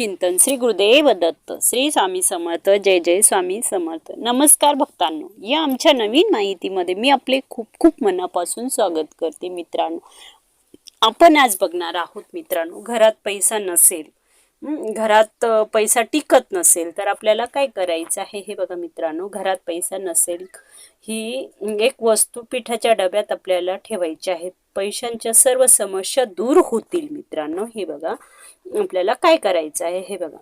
चिंतन श्री गुरुदेव दत्त श्री स्वामी समर्थ जय जय स्वामी समर्थ. नमस्कार भक्तांनो या आमच्या नवीन माहितीमध्ये मी आपले खूप खूप मनापासून स्वागत करते मित्रांनो. आपण आज बघणार आहोत मित्रांनो घरात पैसा नसेल घरात पैसा टिकत नसेल तर आपल्याला काय करायचं आहे हे बघा मित्रांनो घरात पैसा नसेल ही एक वस्तू पिठाच्या डब्यात आपल्याला ठेवायची आहे. पैशांच्या सर्व समस्या दूर होतील मित्रांनो हे बघा. आपल्याला काय करायचं आहे हे बघा.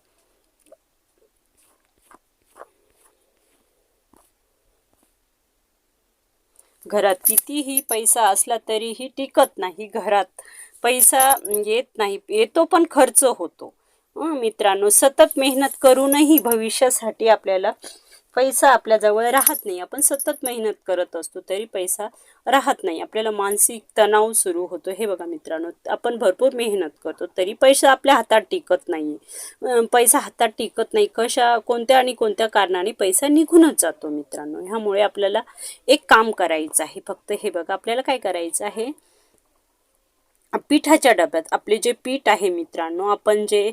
घरात कितीही पैसा असला तरीही टिकत नाही घरात. पैसा येत नाही येतो पण खर्च होतो. मित्रांनो सतत मेहनत करूनही भविष्यासाठी आपल्याला पैसा आपल्याजवळ राहत नाही. आपण सतत मेहनत करत असतो तरी पैसा राहत नाही. आपल्याला मानसिक तणाव सुरू होतो. हे बघा मित्रांनो आपण भरपूर मेहनत करतो तरी पैसा आपल्या हातात टिकत नाही पैसा हातात टिकत नाही. कशा कोणत्या आणि कोणत्या कारणाने पैसा निघूनच जातो मित्रांनो? ह्यामुळे आपल्याला एक काम करायचं आहे. फक्त हे बघा आपल्याला काय करायचं आहे? पिठाच्या डब्यात. आपले जे पीठ आहे मित्रांनो आपण जे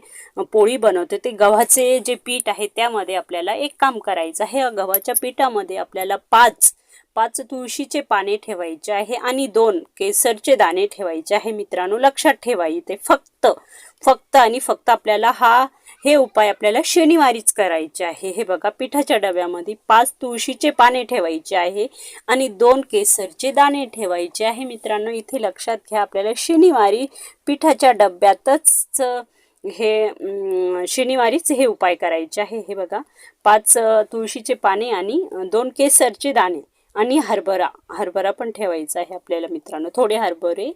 पोळी बनवतो ते गव्हाचे जे पीठ आहे त्यामध्ये आपल्याला एक काम करायचं आहे. गव्हाच्या पिठामध्ये आपल्याला पाच पाच तुळशीचे पाने ठेवायचे आहे आणि दोन केसरचे दाणे ठेवायचे आहे मित्रांनो. लक्षात ठेवा इथे फक्त फक्त आणि फक्त आपल्याला हा हे उपाय आपल्याला शनिवारीच करायचे आहे. हे बघा पिठाच्या डब्यामध्ये पाच तुळशीचे पाने ठेवायचे आहे आणि दोन केसरचे दाणे ठेवायचे आहे. मित्रांनो इथे लक्षात घ्या आपल्याला शनिवारी पिठाच्या डब्यातच हे शनिवारीच हे उपाय करायचे आहे. हे बघा पाच तुळशीचे पाने आणि दोन केसरचे दाणे. आणि हरभरा. हरभरा पण ठेवायचा आहे आपल्याला मित्रांनो. थोडे हरभरे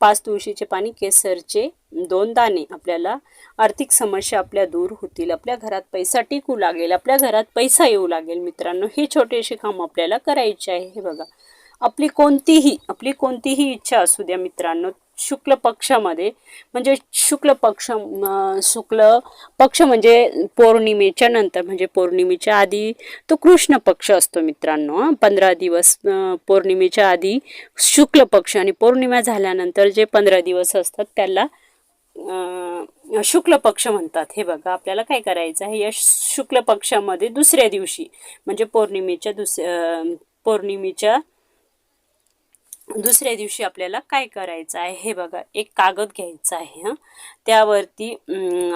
पाच तुळशीचे पाणी केसरचे दोन दाणे आपल्याला आर्थिक समस्या आपल्या दूर होतील. आपल्या घरात पैसा टिकू लागेल आपल्या घरात पैसा येऊ लागेल मित्रांनो. हे छोटेसे काम आपल्याला करायचे आहे. हे बघा. आपली कोणतीही आपली कोणतीही इच्छा असू द्या मित्रांनो शुक्ल पक्षामध्ये. म्हणजे शुक्ल पक्ष शुक्ल पक्ष म्हणजे पौर्णिमेच्या नंतर म्हणजे पौर्णिमेच्या आधी तो कृष्ण पक्ष असतो मित्रांनो पंधरा दिवस पौर्णिमेच्या आधी शुक्ल पक्ष आणि पौर्णिमा झाल्यानंतर जे पंधरा दिवस असतात त्याला शुक्ल पक्ष म्हणतात. हे बघा आपल्याला काय करायचं आहे? या शुक्ल पक्षामध्ये दुसऱ्या दिवशी म्हणजे पौर्णिमेच्या दुस पौर्णिमेच्या दुसऱ्या दिवशी आपल्याला काय करायचं आहे? हे बघा एक कागद घ्यायचा आहे हं. त्यावरती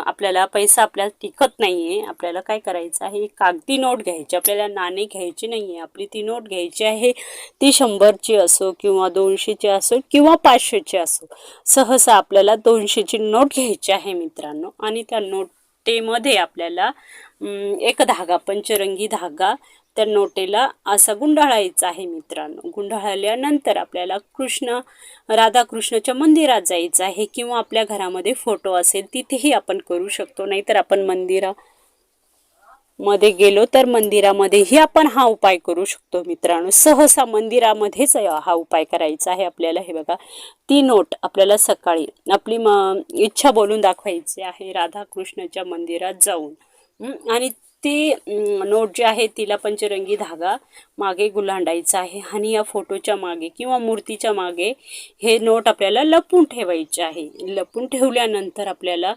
आपल्याला पैसा आपल्याला टिकत नाही आहे आपल्याला काय करायचं आहे? एक कागदी नोट घ्यायची. आपल्याला नाणे घ्यायची नाही आहे आपली ती नोट घ्यायची आहे ती शंभरची असो किंवा दोनशेची असो किंवा पाचशेची असो. सहसा आपल्याला दोनशेची नोट घ्यायची आहे मित्रांनो. आणि त्या नोटेमध्ये आपल्याला एक धागा पंचरंगी धागा त्या नोटेला असा गुंडाळायचा आहे मित्रांनो. गुंडाळल्यानंतर आपल्याला कृष्ण राधाकृष्णाच्या मंदिरात जायचं आहे किंवा आपल्या घरामध्ये फोटो असेल तिथेही आपण करू शकतो. नाहीतर आपण मंदिरा मध्ये गेलो तर मंदिरामध्येही आपण हा उपाय करू शकतो मित्रांनो. सहसा मंदिरामध्येच हा उपाय करायचा आहे आपल्याला. हे बघा ती नोट आपल्याला सकाळी आपली म इच्छा बोलून दाखवायची आहे राधाकृष्णाच्या मंदिरात जाऊन. आणि ती नोट जी आहे तिला पंचरंगी धागा मागे गुलांडायचा आहे. आणि या फोटोच्या मागे किंवा मूर्तीच्या मागे हे नोट आपल्याला लपून ठेवायचे आहे. लपून ठेवल्यानंतर आपल्याला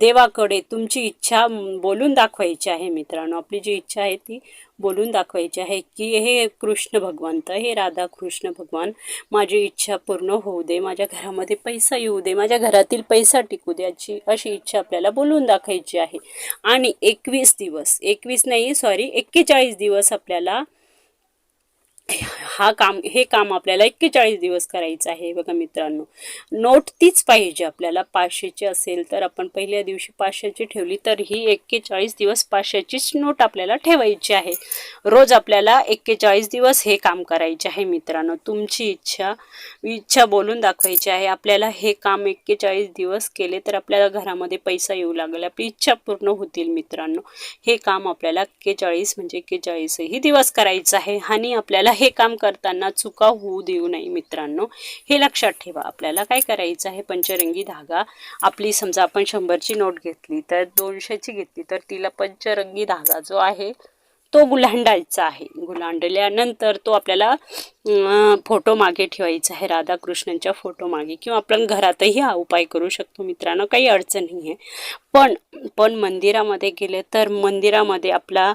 देवाकडे तुमची इच्छा बोलून दाखवायची आहे मित्रांनो. आपली जी इच्छा आहे ती बोलून दाखवायची आहे की हे कृष्ण भगवंत हे राधा कृष्ण भगवान माझी इच्छा पूर्ण होऊ दे. माझ्या घरामध्ये पैसा येऊ दे. माझ्या घरातील पैसा टिकू दे. अशी इच्छा आपल्याला बोलून दाखवायची आहे. आणि एकवीस दिवस एकवीस नाही सॉरी एक्केचाळीस दिवस आपल्याला हा काम हे काम आपल्याला एक्केचाळीस दिवस करायचं आहे बघा मित्रांनो. नोट तीच पाहिजे आपल्याला पाचशेची असेल तर आपण पहिल्या दिवशी पाचशेची ठेवली तर ही एक्केचाळीस दिवस पाचशेचीच नोट आपल्याला ठेवायची आहे. रोज आपल्याला एक्केचाळीस दिवस हे काम करायचे आहे मित्रांनो. तुमची इच्छा इच्छा बोलून दाखवायची आहे. आपल्याला हे काम एक्केचाळीस दिवस केले तर आपल्याला घरामध्ये पैसा येऊ लागेल. आपली इच्छा पूर्ण होतील मित्रांनो. हे काम आपल्याला एक्केचाळीस म्हणजे एक्केचाळीसही दिवस करायचं आहे. आणि आपल्याला हे काम करताना चुका होऊ देऊ नये मित्रांनो. हे लक्षात ठेवा. आपल्याला काय करायचं आहे? पंचरंगी धागा. आपली समजा आपण शंभरची नोट घेतली तर दोनशेची घेतली तर तिला पंचरंगी धागा जो आहे तो गुलांडायचा आहे. गुलांडल्यानंतर तो आपल्याला फोटो मागे ठेवायचा आहे. राधाकृष्णांच्या फोटो मागे किंवा आपण घरातही हा उपाय करू शकतो मित्रांनो. काही अडचण नाही आहे पण पण मंदिरामध्ये गेले तर मंदिरामध्ये आपला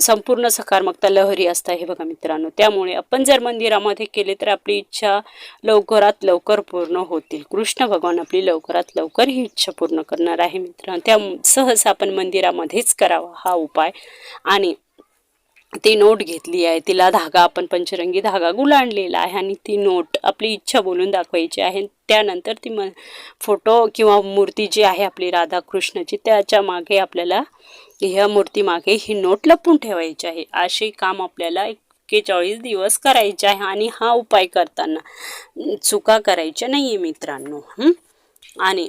संपूर्ण सकारात्मकता लहरी असता हे बघा मित्रांनो. त्यामुळे आपण जर मंदिरामध्ये केले तर आपली इच्छा लवकरात लवकर पूर्ण होतील. कृष्ण भगवान आपली लवकरात लवकर ही इच्छा पूर्ण करणार आहे मित्रांनो. त्या सहज आपण मंदिरामध्येच करावा हा उपाय. आणि ती नोट घेतली आहे. तिला धागा आपण पंचरंगी धागा गुलांडलेला आहे आणि ती नोट आपली इच्छा बोलून दाखवायची आहे. त्यानंतर ती म फोटो किंवा मूर्ती जी आहे आपली राधाकृष्णाची त्याच्यामागे आपल्याला ह्या मूर्तीमागे ही नोट लपून ठेवायची आहे. असे काम आपल्याला एक्केचाळीस दिवस करायचे आहे आणि हा उपाय करताना चुका करायच्या नाही आहे मित्रांनो आणि